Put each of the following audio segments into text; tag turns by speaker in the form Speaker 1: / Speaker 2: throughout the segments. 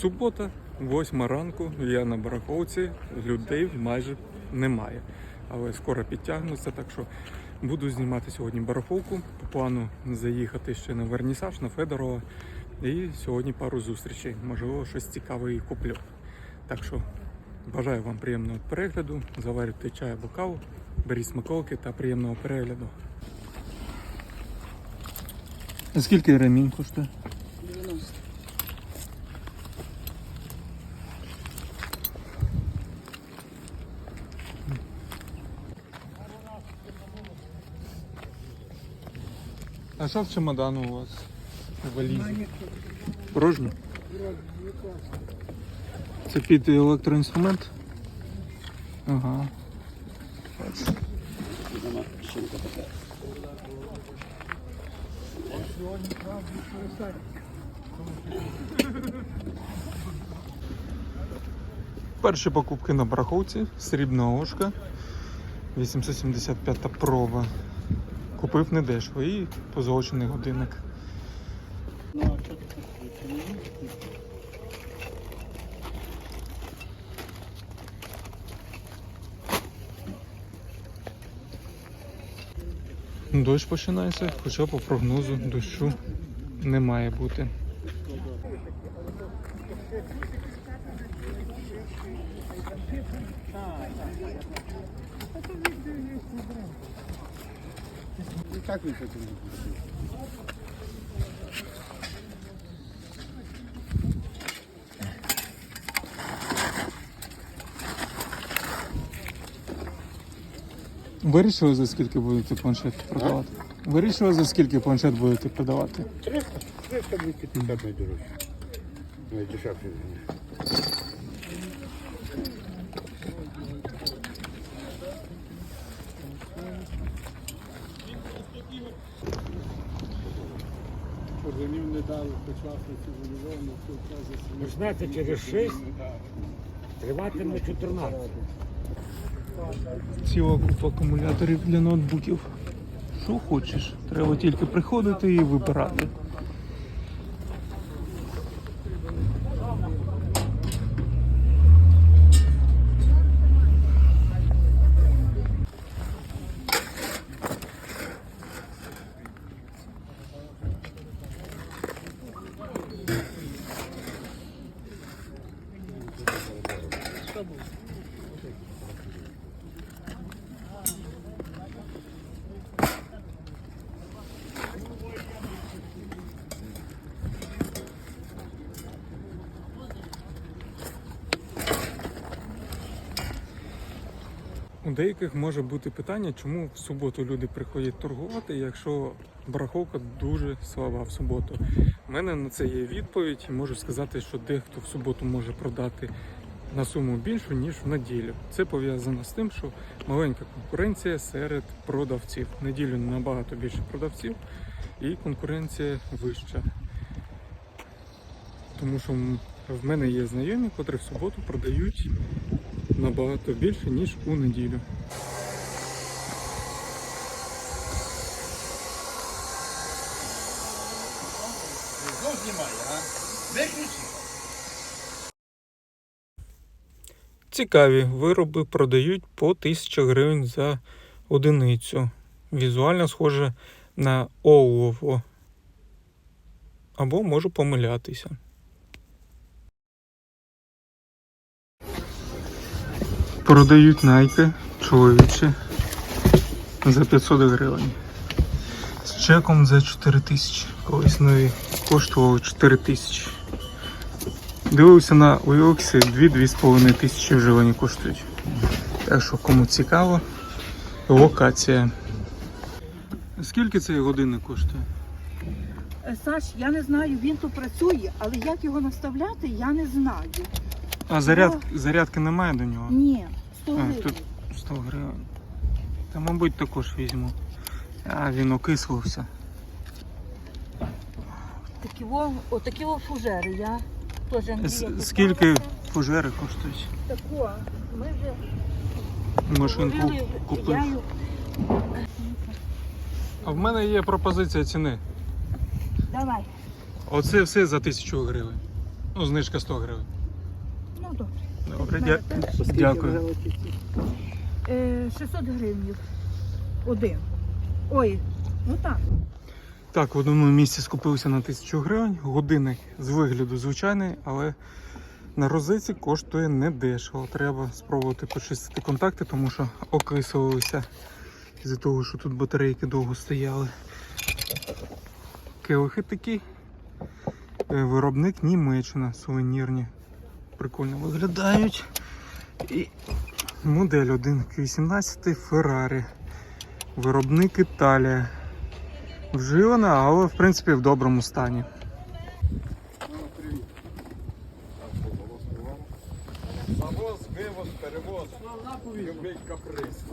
Speaker 1: Субота, 8 ранку, я на барахолці, людей майже немає. Але скоро підтягнуться, так що буду знімати сьогодні барахолку. По плану заїхати ще на Вернісаж, на Федорова. І сьогодні пару зустрічей. Можливо, щось цікаве і куплю. Так що бажаю вам приємного перегляду, заварюйте чай або каву, беріть смаколики та приємного перегляду. Скільки ремінь коштує? Що в чемодану у вас? У валізі? Порожньо? Це під електроінструмент? Ага. Перші покупки на барахолці, срібна ошка, 875 проба. Купив недешево і позолочений годинник.
Speaker 2: Ну?
Speaker 1: Дощ починається, хоча по прогнозу дощу не має бути.
Speaker 2: Так потім.
Speaker 1: Вирішили за скільки будете планшет продавати? Вирішили за скільки планшет будете продавати?
Speaker 2: 300, 300 250 найдорожче. Найдешевше.
Speaker 3: Органів не дали почати цивілізовано, все час
Speaker 4: Почнеться через 6, триватиме 14.
Speaker 1: Ціла купа акумуляторів для ноутбуків. Що хочеш, треба тільки приходити і вибирати. У деяких може бути питання, чому в суботу люди приходять торгувати, якщо барахолка дуже слаба в суботу. У мене на це є відповідь. Можу сказати, що дехто в суботу може продати на суму більшу, ніж в неділю. Це пов'язано з тим, що маленька конкуренція серед продавців. В неділю набагато більше продавців і конкуренція вища. Тому що в мене є знайомі, котрі в суботу продають набагато більше, ніж у неділю. Цікаві вироби продають по 1000 гривень за одиницю. Візуально схоже на олово. Або можу помилятися. Продають найки чоловічі за 500 гривень. З чеком за 4000. Колись нові коштували 4000. Дивився на Уілксі 2-2,5 тисячі вже вони коштують. Так що кому цікаво, локація. Скільки цей годинник коштує?
Speaker 5: Е, Саш, я не знаю, він тут працює, але як його наставляти, я не знаю.
Speaker 1: А заряд, зарядки немає до нього?
Speaker 5: Ні, 100
Speaker 1: А,
Speaker 5: гривень.
Speaker 1: тут 100 гривень. Та, мабуть, також візьму. А він окислився.
Speaker 5: Такі во, отакі во фужери, я теж Андрія.
Speaker 1: Скільки фужери коштують?
Speaker 5: Тако, ми вже
Speaker 1: Машинку
Speaker 5: говорили,
Speaker 1: купив.
Speaker 5: я
Speaker 1: А в мене є пропозиція ціни.
Speaker 5: Давай.
Speaker 1: Оце все за 1000 гривень. Ну, знижка 100 гривень.
Speaker 5: Ну добре.
Speaker 1: Добре, дя... дякую.
Speaker 5: Е, 600 гривень. Один. Ой, ну так.
Speaker 1: Так, в одному місці скупився на 1000 гривень. Годинник з вигляду звичайний, але на розетці коштує не дешево. Треба спробувати почистити контакти, тому що окислилися з-за того, що тут батарейки довго стояли. Келихи такі. Е, Виробник Німеччина, сувенірні. Прикольно виглядають. І модель 1 18 Ferrari. Виробник Італія. Вживана, але в принципі в доброму стані.
Speaker 2: Завоз, вивоз, перевоз. Любий каприз.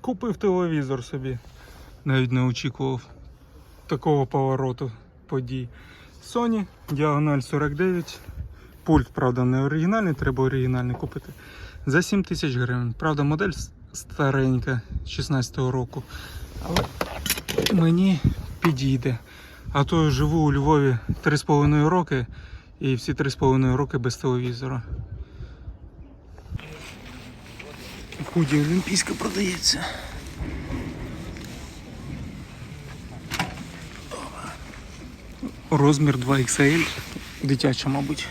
Speaker 1: Купив телевізор собі. Навіть не очікував такого повороту подій. Sony, діагональ 49. Пульт, правда, не оригінальний, треба оригінальний купити. За 7 тисяч гривень. Правда, модель старенька 16-го року. Але мені підійде. А то живу у Львові 3,5 роки і всі 3,5 роки без телевізора. Худі Олімпійська продається. Розмір 2XL. Дитяча, мабуть.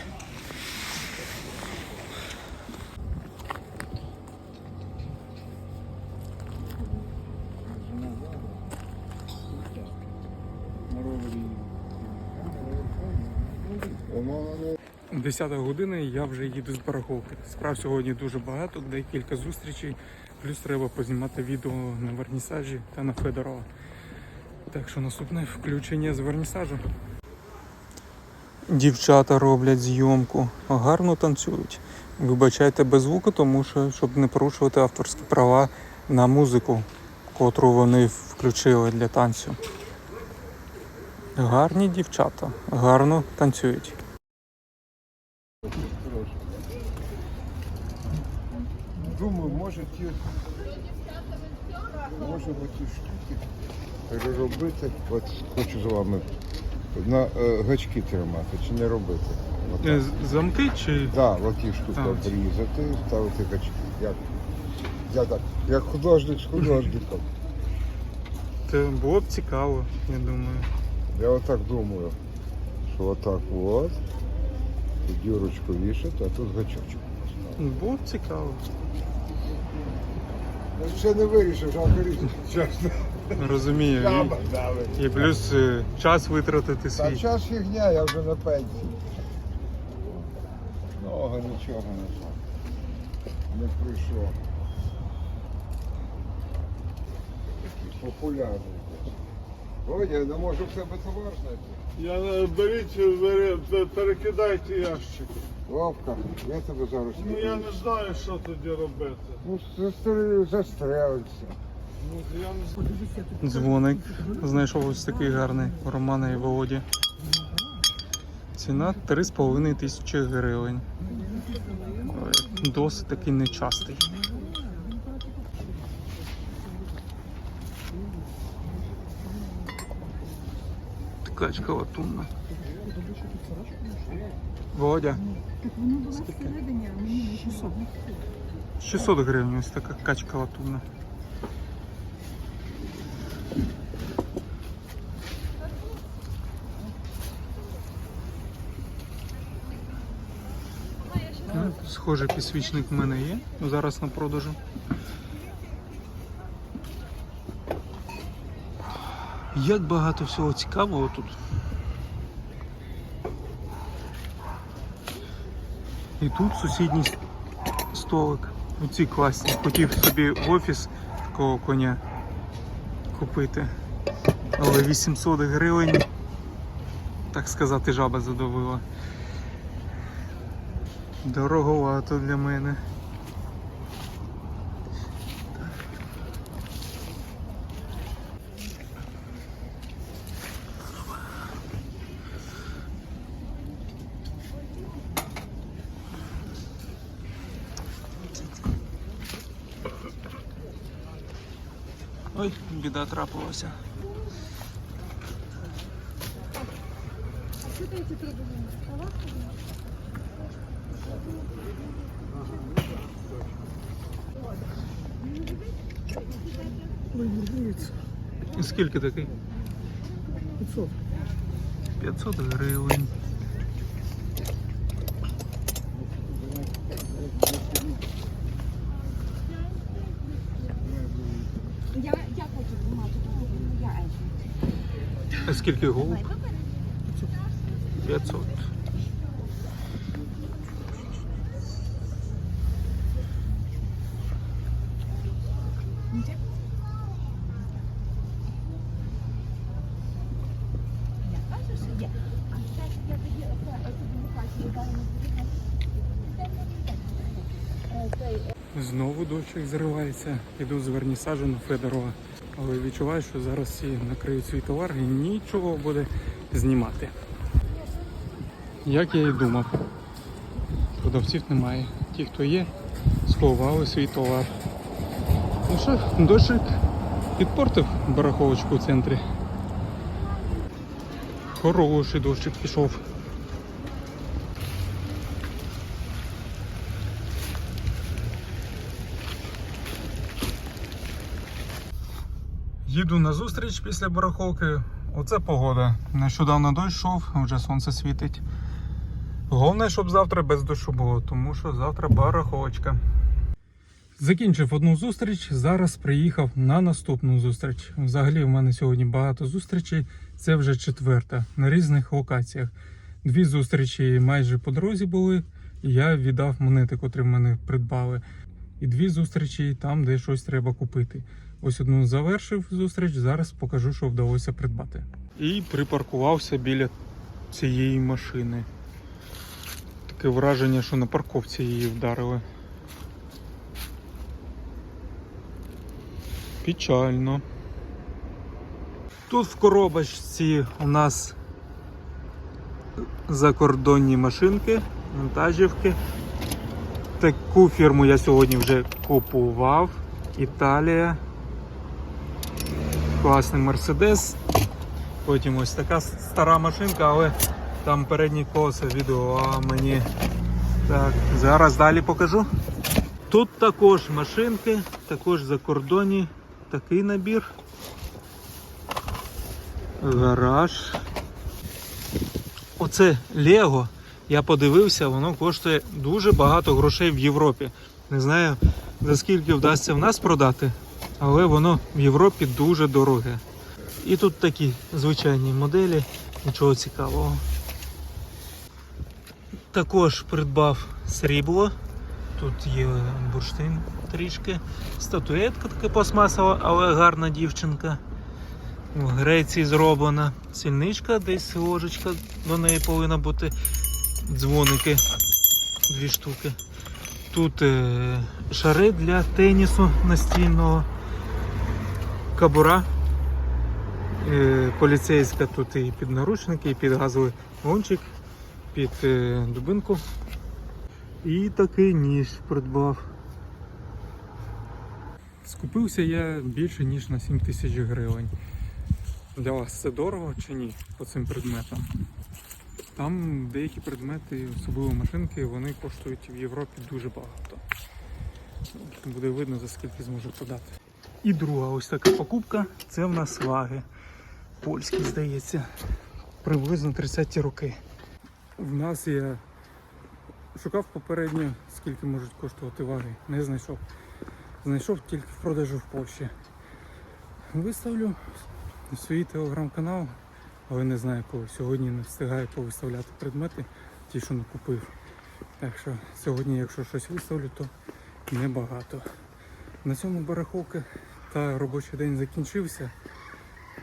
Speaker 1: Десята година і я вже їду з барахолки. Справ сьогодні дуже багато, декілька зустрічей. Плюс треба познімати відео на вернісажі та на Федорова. Так що наступне включення з вернісажу. Дівчата роблять зйомку, гарно танцюють. Вибачайте без звуку, тому що щоб не порушувати авторські права на музику, котру вони включили для танцю. Гарні дівчата, гарно танцюють.
Speaker 6: Думаю, може ті, може ті штуки переробити. От хочу з вами на е, гачки тримати чи не робити. От
Speaker 1: Е,
Speaker 6: так.
Speaker 1: Замки чи
Speaker 6: Да, от ті штуки
Speaker 1: А,
Speaker 6: обрізати, ставити гачки. Як, я так, як художник з художником.
Speaker 1: Це було б цікаво, я думаю.
Speaker 6: Я отак думаю, що отак от, і дюрочку вішати, а тут гачочок.
Speaker 1: Було б цікаво.
Speaker 6: Я ще не вирішив, жалко чесно.
Speaker 1: Розумію. І, і плюс е, час витратити
Speaker 6: Та час фігня, я вже на пенсії. Много нічого не знаю. Не прийшло. Популярний. Володя, я не можу в себе товар знайти.
Speaker 3: Я е, беріть, бери- перекидайте ящик.
Speaker 6: Вовка, я тебе зараз.
Speaker 3: Ну я не знаю, що тоді робити.
Speaker 6: Ну, застрелиться.
Speaker 1: Дзвоник. Знайшов ось такий гарний у Романа і Володі. Ціна 3,5 тисячі гривень. Досить такий нечастий. Ткачка латунна. Володя. Скільки? 600 гривень ось така качка латунна. Ну, Схожий підсвічник в мене є. Зараз на продажу. Як багато всього цікавого тут. І тут сусідній столик. Оці класні. Хотів собі в офіс такого коня купити. Але 800 гривень, так сказати, жаба задавила. Дороговато для мене. Ой, біда трапилася. І скільки такий? 500. 500 гривень.
Speaker 7: Я, я хочу тримати, я.
Speaker 1: Скільки голуб? 500.
Speaker 7: Я кажу, що є. А так я тоді оце, оце демократію зараз не
Speaker 1: Знову дощик зривається. Іду з вернісажу на Федорова. Але відчуваю, що зараз всі накриють свій товар і нічого буде знімати. Як я і думав, продавців немає. Ті, хто є, сховали свій товар. Ну що, дощик підпортив бараховочку в центрі. Хороший дощик пішов. Їду на зустріч після барахолки. Оце погода. Нещодавно дощ йшов, вже сонце світить. Головне, щоб завтра без дощу було, тому що завтра барахолочка. Закінчив одну зустріч, зараз приїхав на наступну зустріч. Взагалі, в мене сьогодні багато зустрічей. Це вже четверта на різних локаціях. Дві зустрічі майже по дорозі були. і Я віддав монети, котрі в мене придбали. І дві зустрічі там, де щось треба купити. Ось одну завершив зустріч, зараз покажу, що вдалося придбати. І припаркувався біля цієї машини. Таке враження, що на парковці її вдарили. Печально. Тут в коробочці у нас закордонні машинки, вантажівки. Таку фірму я сьогодні вже купував. Італія. Класний Мерседес. Потім ось така стара машинка, але там передні колеса відео, мені. Так, зараз далі покажу. Тут також машинки, також закордонні. Такий набір. Гараж. Оце Лего. Я подивився, воно коштує дуже багато грошей в Європі. Не знаю за скільки вдасться в нас продати, але воно в Європі дуже дороге. І тут такі звичайні моделі, нічого цікавого. Також придбав срібло. Тут є бурштин трішки. Статуетка така пластмасова, але гарна дівчинка. В Греції зроблена. Сільничка, десь ложечка до неї повинна бути. Дзвоники. Дві штуки. Тут е, шари для тенісу настільного. Кабура. Е, поліцейська тут і під наручники, і під газовий гончик, під е, дубинку. І такий ніж придбав. Скупився я більше ніж на 7 тисяч гривень. Для вас це дорого чи ні по цим предметам? Там деякі предмети, особливо машинки, вони коштують в Європі дуже багато. Буде видно за скільки зможу подати. І друга ось така покупка це в нас ваги. Польські, здається. Приблизно 30-ті роки. В нас я шукав попередньо, скільки можуть коштувати ваги. Не знайшов. Знайшов тільки в продажу в Польщі. Виставлю свій телеграм-канал, але не знаю коли. Сьогодні не встигаю повиставляти предмети, ті, що не купив. Так що сьогодні, якщо щось виставлю, то небагато. На цьому бараховка та робочий день закінчився.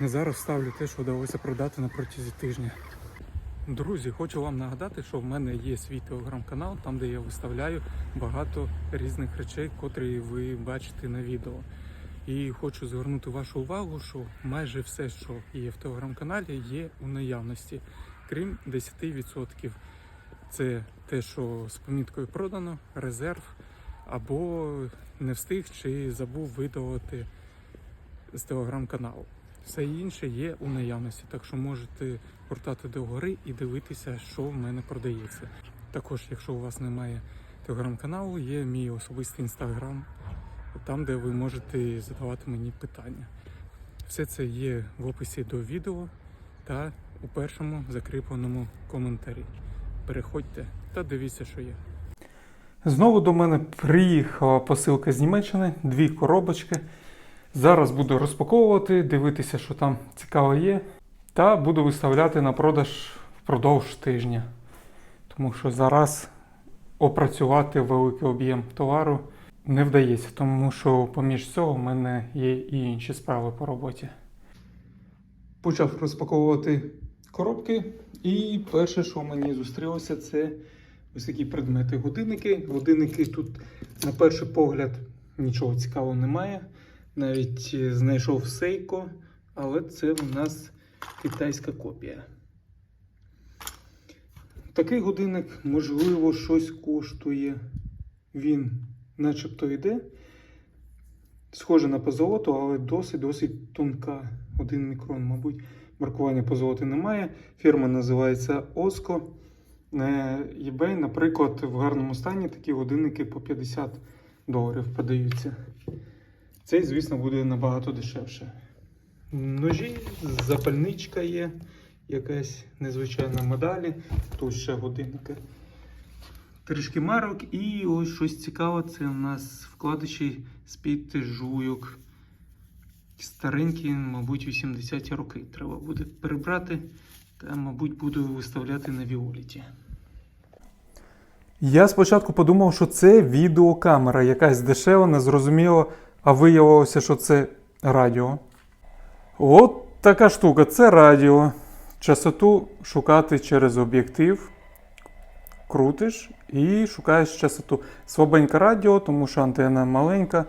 Speaker 1: Зараз ставлю те, що вдалося продати на протязі тижня. Друзі, хочу вам нагадати, що в мене є свій телеграм-канал, там де я виставляю багато різних речей, котрі ви бачите на відео. І хочу звернути вашу увагу, що майже все, що є в телеграм-каналі, є у наявності, крім 10%. Це те, що з поміткою продано, резерв, або не встиг чи забув видалити з телеграм-каналу. Все інше є у наявності, так що можете гортати догори і дивитися, що в мене продається. Також, якщо у вас немає телеграм-каналу, є мій особистий інстаграм, там, де ви можете задавати мені питання. Все це є в описі до відео та у першому закріпленому коментарі. Переходьте та дивіться, що є. Знову до мене приїхала посилка з Німеччини, дві коробочки. Зараз буду розпаковувати, дивитися, що там цікаво є, та буду виставляти на продаж впродовж тижня. Тому що зараз опрацювати великий об'єм товару не вдається, тому що поміж цього в мене є і інші справи по роботі. Почав розпаковувати коробки, і перше, що мені зустрілося, це ось такі предмети. Годинники. Годинники тут, на перший погляд, нічого цікавого немає. Навіть е, знайшов Seiko, але це в нас китайська копія. Такий годинник, можливо, щось коштує. Він начебто йде. Схоже на позолоту, але досить-досить тонка. Один мікрон, мабуть. Маркування позолоти немає. Фірма називається Osco. На eBay, наприклад, в гарному стані такі годинники по 50 доларів подаються. Цей, звісно, буде набагато дешевше. Ножі, запальничка є, якась незвичайна медалі, тут ще годинники. Трішки марок і ось щось цікаве. Це у нас вкладиші з-під жуйок. Старенькі, мабуть, 80-ті роки. Треба буде перебрати та, мабуть, буду виставляти на Віоліті. Я спочатку подумав, що це відеокамера, якась дешева, незрозуміло, а виявилося, що це радіо. От така штука, це радіо. Частоту шукати через об'єктив. Крутиш і шукаєш частоту. Слабеньке радіо, тому що антенна маленька.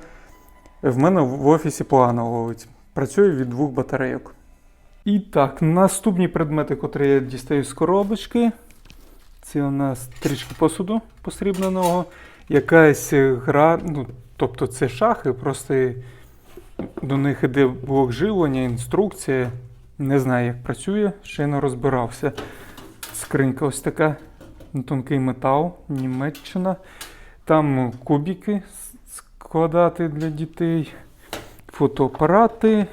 Speaker 1: В мене в офісі погано ловить. Працює від двох батарейок. І так, наступні предмети, котрі я дістаю з коробочки. Це у нас трішки посуду посрібненого, якась гра, ну, тобто це шахи, просто до них іде блок живлення, інструкція. Не знаю, як працює, ще не розбирався. Скринька ось така, тонкий метал, Німеччина. Там кубики складати для дітей, фотоапарати,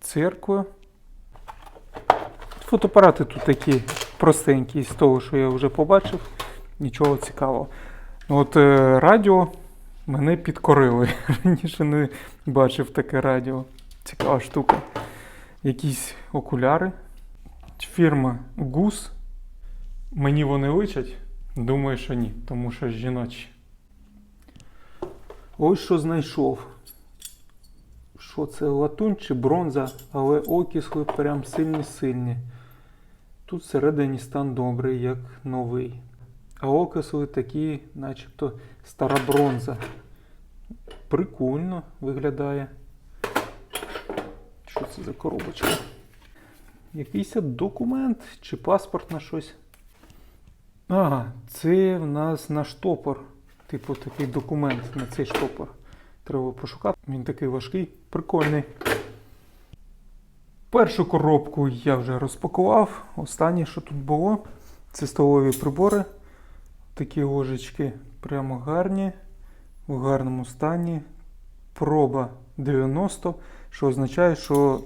Speaker 1: церква. Фотоапарати тут такі простенькі з того, що я вже побачив. Нічого цікавого. От е, радіо мене підкорили. Раніше не бачив таке радіо. Цікава штука. Якісь окуляри. Фірма Гус. Мені вони личать? Думаю, що ні, тому що жіночі. Ось що знайшов. Що це латунь чи бронза, але окисли прям сильні-сильні. Тут всередині стан добрий, як новий. А окисли такі, начебто стара бронза. Прикольно виглядає. Що це за коробочка? Якийсь документ чи паспорт на щось. Ага, це в нас на штопор. Типу такий документ на цей штопор. Треба пошукати. Він такий важкий, прикольний. Першу коробку я вже розпакував. Останнє, що тут було, це столові прибори. Такі ложечки прямо гарні, в гарному стані. Проба 90, що означає, що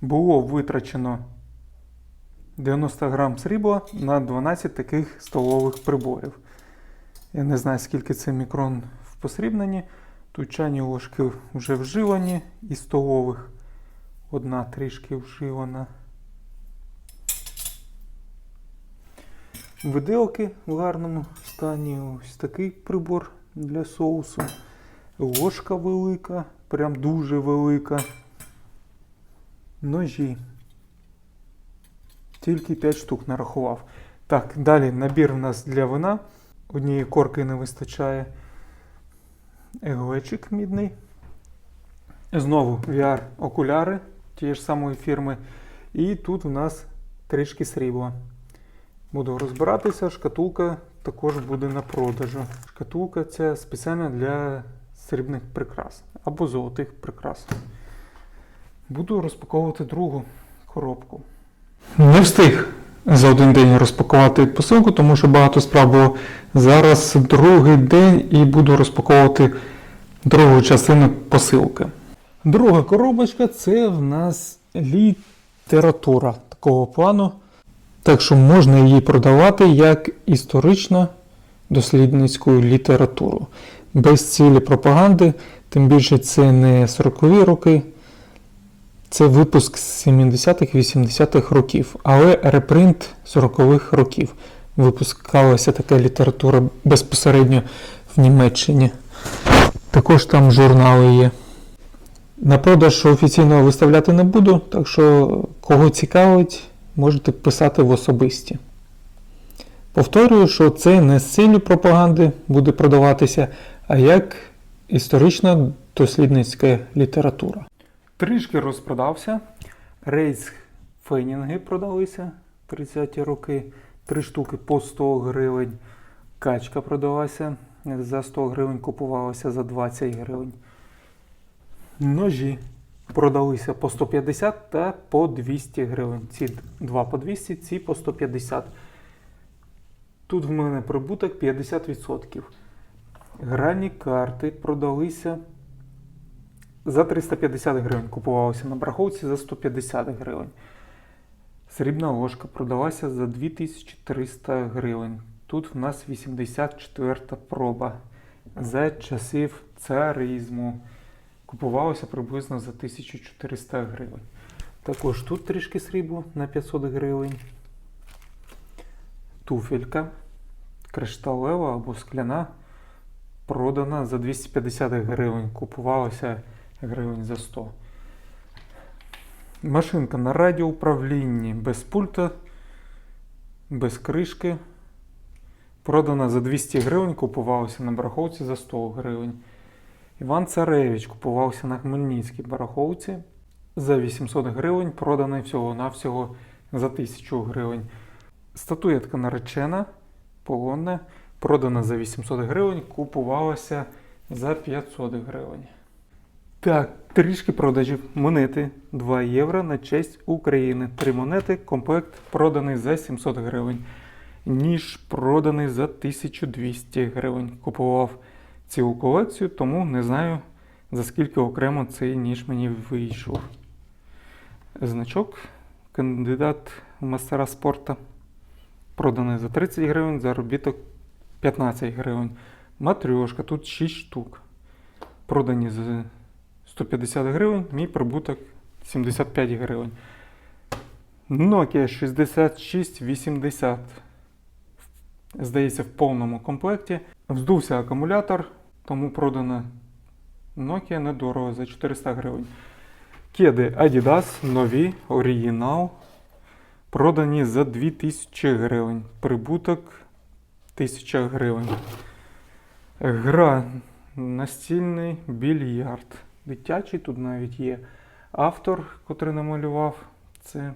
Speaker 1: було витрачено 90 грам срібла на 12 таких столових приборів. Я не знаю, скільки це мікрон в посрібненні. Тут чайні ложки вже вживані і столових. Одна трішки вживана. Виделки в гарному стані. Ось такий прибор для соусу. Ложка велика, прям дуже велика. Ножі. Тільки 5 штук нарахував. Так, далі набір у нас для вина. Однієї корки не вистачає. Глечик мідний. Знову VR-окуляри тієї ж самої фірми. І тут у нас трішки срібла. Буду розбиратися, шкатулка також буде на продажу. Шкатулка ця спеціальна для срібних прикрас або золотих прикрас. Буду розпаковувати другу коробку. Не встиг за один день розпакувати посилку, тому що багато справ було. Зараз другий день і буду розпаковувати другу частину посилки. Друга коробочка це в нас література такого плану. Так що можна її продавати як історично дослідницьку літературу. Без цілі пропаганди, тим більше це не 40-ві роки, це випуск з 70-х, 80-х років, але репринт 40-х років. Випускалася така література безпосередньо в Німеччині. Також там журнали є. На продаж офіційно виставляти не буду, так що кого цікавить, можете писати в особисті. Повторюю, що це не з ціллю пропаганди буде продаватися, а як історична дослідницька література. Трішки розпродався. Рейс фенінги продалися 30-ті роки. Три штуки по 100 гривень. Качка продалася за 100 гривень, купувалася за 20 гривень. Ножі продалися по 150 та по 200 гривень. Ці два по 200, ці по 150. Тут в мене прибуток 50%. Гральні карти продалися за 350 гривень. Купувалися на браховці за 150 гривень. Срібна ложка продалася за 2300 гривень. Тут в нас 84 проба за часів царизму. Купувалося приблизно за 1400 гривень. Також тут трішки срібло на 500 гривень. Туфелька кришталева або скляна продана за 250 гривень. Купувалося гривень за 100. Машинка на радіоуправлінні без пульта, без кришки. Продана за 200 гривень, купувалася на бараховці за 100 гривень. Іван Царевич купувався на Хмельницькій бараховці за 800 гривень, проданий всього-навсього за 1000 гривень. Статуєтка наречена, полонна, продана за 800 гривень, купувалася за 500 гривень. Так, трішки продажів. Монети 2 євро на честь України. Три монети, комплект проданий за 700 гривень. Ніж проданий за 1200 гривень. Купував цілу колекцію, тому не знаю за скільки окремо цей ніж мені вийшов. Значок, кандидат в мастера спорту. Проданий за 30 гривень, заробіток 15 гривень. Матрьошка, тут 6 штук. Продані за 150 гривень, мій прибуток 75 гривень. Nokia 6680. Здається, в повному комплекті. Вздувся акумулятор, тому продана Nokia недорого за 400 гривень. Кеди Adidas нові, оригінал. Продані за 2000 гривень. Прибуток 1000 гривень. Гра настільний більярд. Дитячий тут навіть є автор, котрий намалював це.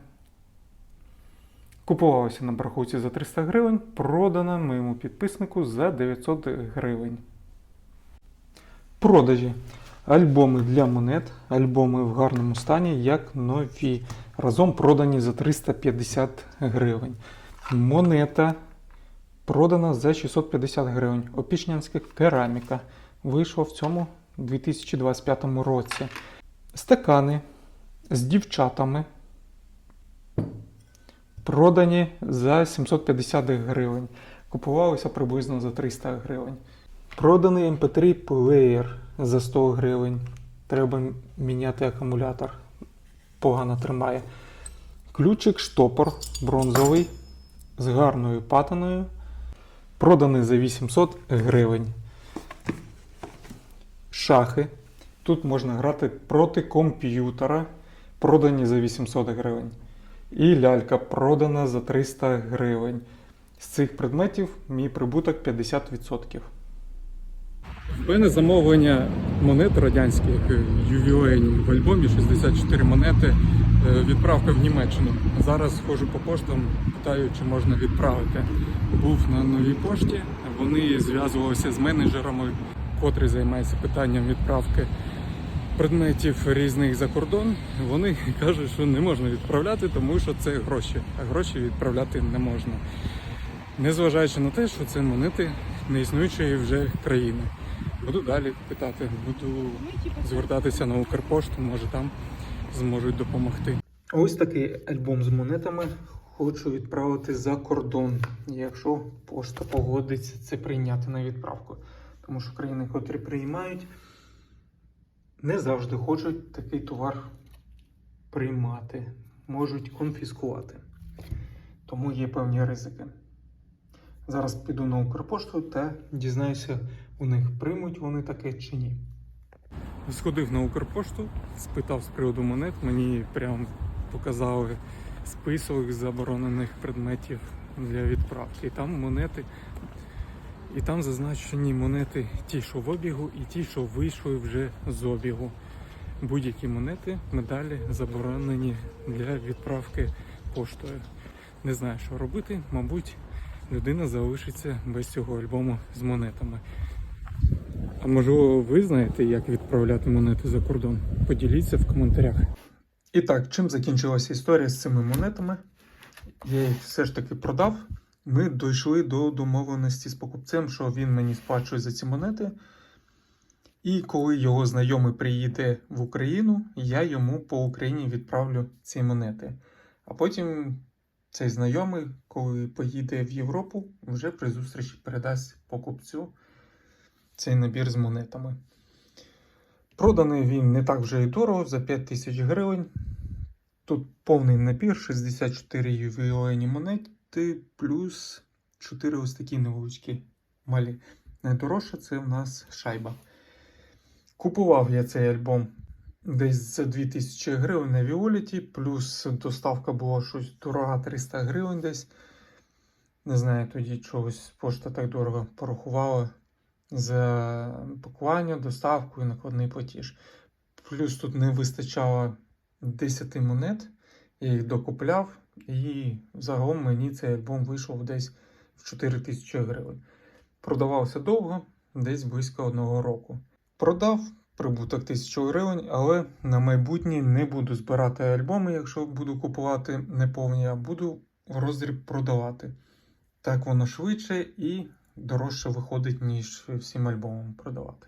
Speaker 1: Купувалося на брахуці за 300 гривень, продана моєму підписнику за 900 гривень. Продажі. Альбоми для монет, альбоми в гарному стані, як нові. Разом продані за 350 гривень. Монета продана за 650 гривень. Опішнянська кераміка. Вийшла в цьому 2025 році. Стакани з дівчатами продані за 750 гривень. Купувалося приблизно за 300 гривень. Проданий MP3 плеєр за 100 гривень. Треба міняти акумулятор. Погано тримає. Ключик штопор бронзовий з гарною патиною. Проданий за 800 гривень. Шахи. Тут можна грати проти комп'ютера. Продані за 800 гривень. І лялька продана за 300 гривень. З цих предметів мій прибуток 50%. В мене замовлення монет радянських е, ювілейні в альбомі 64 монети. е, Відправка в Німеччину. Зараз ходжу по поштам, питаю, чи можна відправити. Був на новій пошті. Вони зв'язувалися з менеджерами, котрий займається питанням відправки. Предметів різних за кордон, вони кажуть, що не можна відправляти, тому що це гроші, а гроші відправляти не можна. Незважаючи на те, що це монети неіснуючої вже країни. Буду далі питати, буду звертатися на Укрпошту, може там зможуть допомогти. Ось такий альбом з монетами хочу відправити за кордон, якщо пошта погодиться це прийняти на відправку. Тому що країни, котрі приймають, не завжди хочуть такий товар приймати, можуть конфіскувати. Тому є певні ризики. Зараз піду на Укрпошту та дізнаюся, у них приймуть вони таке чи ні. Сходив на Укрпошту, спитав з приводу монет, мені прям показали список заборонених предметів для відправки. І там монети, і там зазначені монети ті, що в обігу, і ті, що вийшли вже з обігу. Будь-які монети, медалі заборонені для відправки поштою. Не знаю, що робити. Мабуть, людина залишиться без цього альбому з монетами. А можливо, ви знаєте, як відправляти монети за кордон? Поділіться в коментарях. І так, чим закінчилася історія з цими монетами? Я їх все ж таки продав. Ми дійшли до домовленості з покупцем, що він мені сплачує за ці монети. І коли його знайомий приїде в Україну, я йому по Україні відправлю ці монети. А потім цей знайомий, коли поїде в Європу, вже при зустрічі передасть покупцю цей набір з монетами. Проданий він не так вже і дорого, за 5 тисяч гривень. Тут повний набір, 64 ювілейні монети, плюс 4 ось такі невеличкі малі. Найдорожче це в нас шайба. Купував я цей альбом десь за 2000 гривень на Віоліті, плюс доставка була щось дорога 300 гривень десь. Не знаю, тоді чогось пошта так дорого порахувала за пакування, доставку і накладний платіж. Плюс тут не вистачало 10 монет, я їх докупляв, і загалом мені цей альбом вийшов десь в 4 тисячі гривень. Продавався довго, десь близько одного року. Продав прибуток 1000 гривень, але на майбутнє не буду збирати альбоми, якщо буду купувати неповні, а буду в роздріб продавати. Так воно швидше і дорожче виходить, ніж всім альбомом продавати.